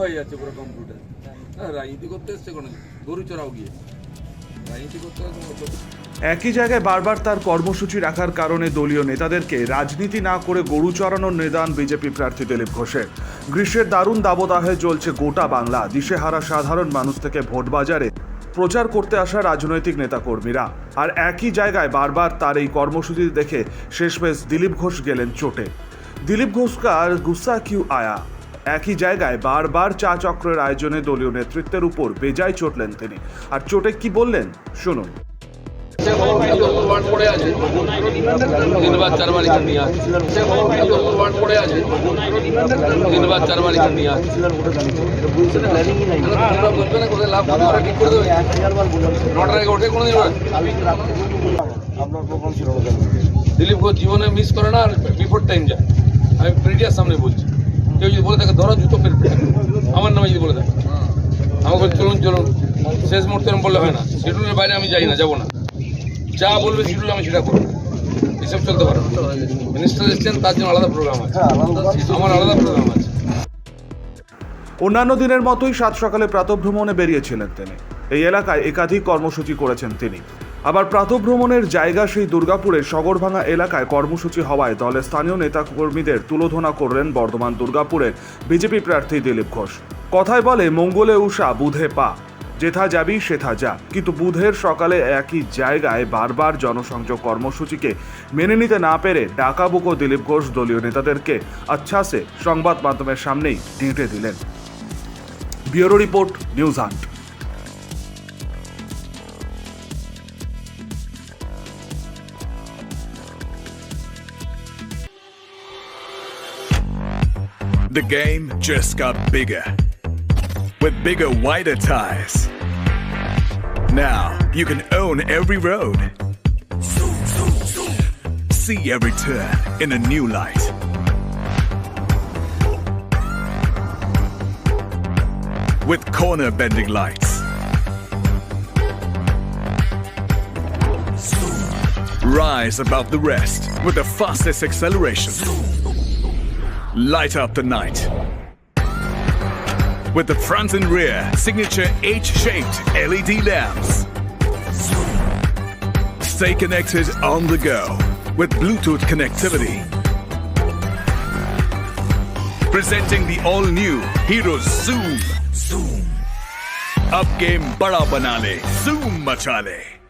হয়ে যাচ্ছে পুরো কম্পিউটার হ্যাঁ রাজনীতি করতে এসছে কোনো গরু চড়াও গিয়ে। রাজনীতি করতে একই জায়গায় বারবার তার কর্মসূচি রাখার কারণে দলীয় নেতাদেরকে রাজনীতি না করে গরু চড়ানোর নিদান বিজেপি প্রার্থী দিলীপ ঘোষের। গ্রীষ্মের দারুণ দাবদাহে চলছে গোটা বাংলা, দিশেহারা সাধারণ মানুষ থেকে ভোট বাজারে প্রচার করতে আসা রাজনৈতিক নেতাকর্মীরা। আর একই জায়গায় বারবার তার এই কর্মসূচি দেখে শেষমেশ দিলীপ ঘোষ গেলেন চোটে। দিলীপ ঘোষকার গুসা কিউ আয়া। একই জায়গায় বারবার চা চক্রের আয়োজনে দলীয় নেতৃত্বের উপর বেজায় চটলেন তিনি। আর চোটে কি বললেন? শুনুন। আছে ওঠে দিলীপ ঘোষ জীবনে মিস করে না আর বিফোর টাইম যায়। আমি মিডিয়ার সামনে বলছি। থাকে ধরো জুতো আমার নামে যদি বলে থাকে আমাকে চলুন চলুন। শেষ মুহূর্তে বললে হয় না। বাইরে আমি যাই না, যাব না। যা বলবে শিডিউল, আমি সেটা করব। এসব চলতে পারে মিনিস্টার এসছেন, তার জন্য আলাদা প্রোগ্রাম আছে। আমার আলাদা প্রোগ্রাম আছে। অন্যান্য দিনের মতোই সাত সকালে প্রাতভ্রমণে বেরিয়েছিলেন তিনি। এই এলাকায় একাধিক কর্মসূচি করেছেন তিনি। আবার প্রাতভ্রমণের জায়গা সেই দুর্গাপুরের সগরভাঙা এলাকায় কর্মসূচি হওয়ায় দলের স্থানীয় নেতাকর্মীদের তুলোধনা করলেন বর্ধমান দুর্গাপুরের বিজেপি প্রার্থী দিলীপ ঘোষ। কথায় বলে, মঙ্গলে উষা বুধে পা। যেথা যাবি, সেথা যা। কিন্তু বুধের সকালে একই জায়গায় বারবার জনসংযোগ কর্মসূচিকে মেনে নিতে না পেরে ডাকাবুকো দিলীপ ঘোষ দলীয় নেতাদেরকে আচ্ছাসে সংবাদ মাধ্যমের সামনেই ডেঁটে দিলেন। Bureau report, News Hunt The game just got bigger. With bigger, wider tires. Now you can own every road. See every turn in a new light. With corner bending lights. Rise above the rest with the fastest acceleration. Light up the night. With the front and rear signature H-shaped LED lamps. Stay connected on the go with Bluetooth connectivity. Presenting the all-new Hero Zoom. Zoom. Up game bada banale. Zoom machale.